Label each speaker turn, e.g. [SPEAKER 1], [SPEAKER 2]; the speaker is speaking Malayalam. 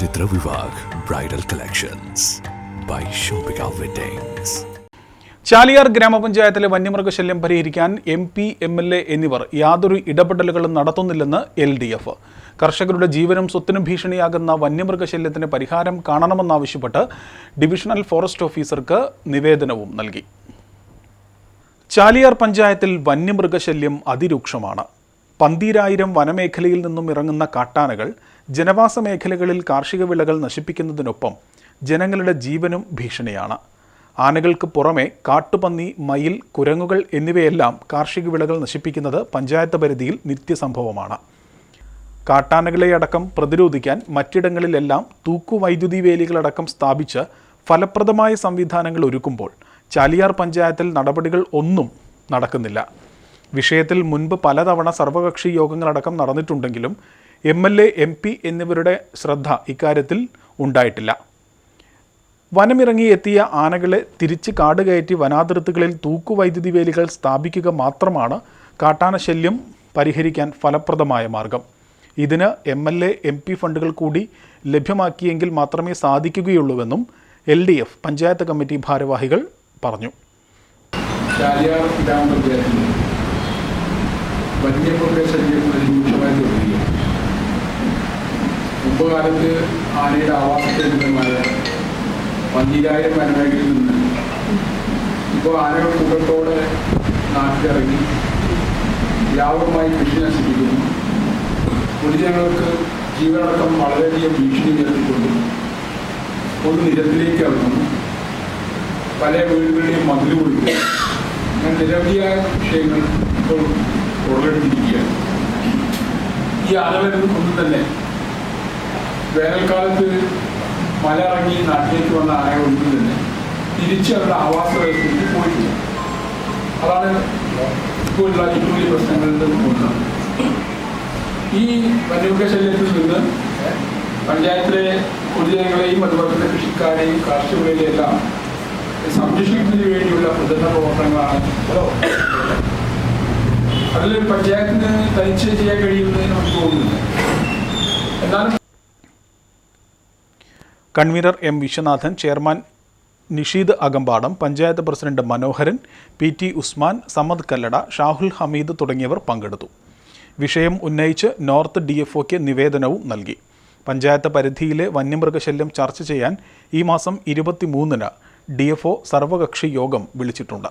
[SPEAKER 1] Charithra Vivah bridal collections by Shoppika weddings
[SPEAKER 2] Chaliyar ഗ്രാമപഞ്ചായത്തിലെ വന്യമൃഗശല്യം പരിഹരിക്കാൻ M P M L A എന്നിവർ യാതൊരു ഇടപെടലുകളും നടത്തുന്നില്ലെന്ന് എൽ ഡി എഫ് കർഷകരുടെ ജീവനും സ്വത്തിനും ഭീഷണിയാകുന്ന വന്യമൃഗശല്യത്തിന് പരിഹാരം കാണണമെന്നാവശ്യപ്പെട്ട് ഡിവിഷണൽ ഫോറസ്റ്റ് ഓഫീസർക്ക് നിവേദനവും നൽകി. ചാലിയാർ പഞ്ചായത്തിൽ വന്യമൃഗശല്യം അതിരൂക്ഷമാണ്. പന്തീരായിരം വനമേഖലയിൽ നിന്നും ഇറങ്ങുന്ന കാട്ടാനകൾ ജനവാസ മേഖലകളിൽ കാർഷിക വിളകൾ നശിപ്പിക്കുന്നതിനൊപ്പം ജനങ്ങളുടെ ജീവനും ഭീഷണിയാണ്. ആനകൾക്ക് പുറമെ കാട്ടുപന്നി മയിൽ കുരങ്ങുകൾ എന്നിവയെല്ലാം കാർഷിക വിളകൾ നശിപ്പിക്കുന്നത് പഞ്ചായത്ത് പരിധിയിൽ നിത്യസംഭവമാണ്. കാട്ടാനകളെ അടക്കം പ്രതിരോധിക്കാൻ മറ്റിടങ്ങളിലെല്ലാം തൂക്കുവൈദ്യുതി വേലികളടക്കം സ്ഥാപിച്ച് ഫലപ്രദമായ സംവിധാനങ്ങൾ ഒരുക്കുമ്പോൾ ചാലിയാർ പഞ്ചായത്തിൽ നടപടികൾ ഒന്നും നടക്കുന്നില്ല. വിഷയത്തിൽ മുൻപ് പലതവണ സർവകക്ഷി യോഗങ്ങളടക്കം നടന്നിട്ടുണ്ടെങ്കിലും M L A M P എന്നിവരുടെ ശ്രദ്ധ ഇക്കാര്യത്തിൽ ഉണ്ടായിട്ടില്ല. വനമിറങ്ങി എത്തിയ ആനകളെ തിരിച്ച് കാടുകയറ്റി വനാതിർത്തികളിൽ തൂക്കുവൈദ്യുതി വേലികൾ സ്ഥാപിക്കുക മാത്രമാണ് കാട്ടാന ശല്യം പരിഹരിക്കാൻ ഫലപ്രദമായ മാർഗം. ഇതിന് M L A M P ഫണ്ടുകൾ കൂടി ലഭ്യമാക്കിയെങ്കിൽ മാത്രമേ സാധിക്കുകയുള്ളൂവെന്നും L D F panchayat committee ഭാരവാഹികൾ പറഞ്ഞു.
[SPEAKER 3] വന്യമൃഗ ശല്യം മുമ്പ് ആനയുടെ ആവാസ കേന്ദ്രമായ പന്തിരായിരം വനമേഖലയിൽ നിന്ന്. ഇപ്പോൾ ആനകൾ കൂട്ടത്തോടെ നാട്ടിലിറങ്ങി. വ്യാപകമായി കൃഷി നശിപ്പിക്കുന്നു. പൊതുജനങ്ങൾക്ക് ജീവനടക്കം വളരെയധികം ഭീഷണി ഉയർത്തിക്കൊണ്ടു പൊതു നിരത്തിലേക്ക് ഇറങ്ങുന്നു. പല വീടുകളുടെയും മതിൽ കൊടുക്കുക അങ്ങനെ നിരവധിയായ വിഷയങ്ങൾ ഇപ്പോൾ ഉടലെടുത്തിരിക്കുകയാണ് ഈ ആനവരും ഒന്നും തന്നെ വേനൽക്കാലത്ത് മല ഇറങ്ങി നാട്ടിലേക്ക് വന്ന ആനകളൊന്നും തന്നെ തിരിച്ച് അവരുടെ ആവാസ വ്യവസ്ഥയ്ക്ക് പോയിട്ടില്ല. അതാണ് ഇപ്പോഴുള്ള ഏറ്റവും വലിയ പ്രശ്നങ്ങളുടെ ഒന്ന് ഈ വന്യമൃഗശല്യത്തിൽ നിന്ന് പഞ്ചായത്തിലെ പൊതുജനങ്ങളെയും അതുപോലെ തന്നെ കൃഷിക്കാരെയും കാർഷികരെയും എല്ലാം സംരക്ഷിക്കുന്നതിന് വേണ്ടിയുള്ള പ്രചരണ പ്രവർത്തനങ്ങളാണ് അതിൽ പഞ്ചായത്തിന് തനിച്ച് ചെയ്യാൻ കഴിയുന്നതിന് നമുക്ക് തോന്നുന്നില്ല. എന്നാലും
[SPEAKER 2] convener M Viswanathan chairman Nisheed Akampadam panchayat president Manoharan P T Usman Samad Kallada Shahul Hameed തുടങ്ങിയവർ പങ്കെടുത്തു. വിഷയം ഉന്നയിച്ച് നോർത്ത് ഡി എഫ് ഒക്ക് നിവേദനവും നൽകി. പഞ്ചായത്ത് പരിധിയിലെ വന്യമൃഗശല്യം ചർച്ച ചെയ്യാൻ ഈ മാസം ഇരുപത്തിമൂന്നിന് ഡി എഫ് ഒ സർവകക്ഷി യോഗം വിളിച്ചിട്ടുണ്ട്.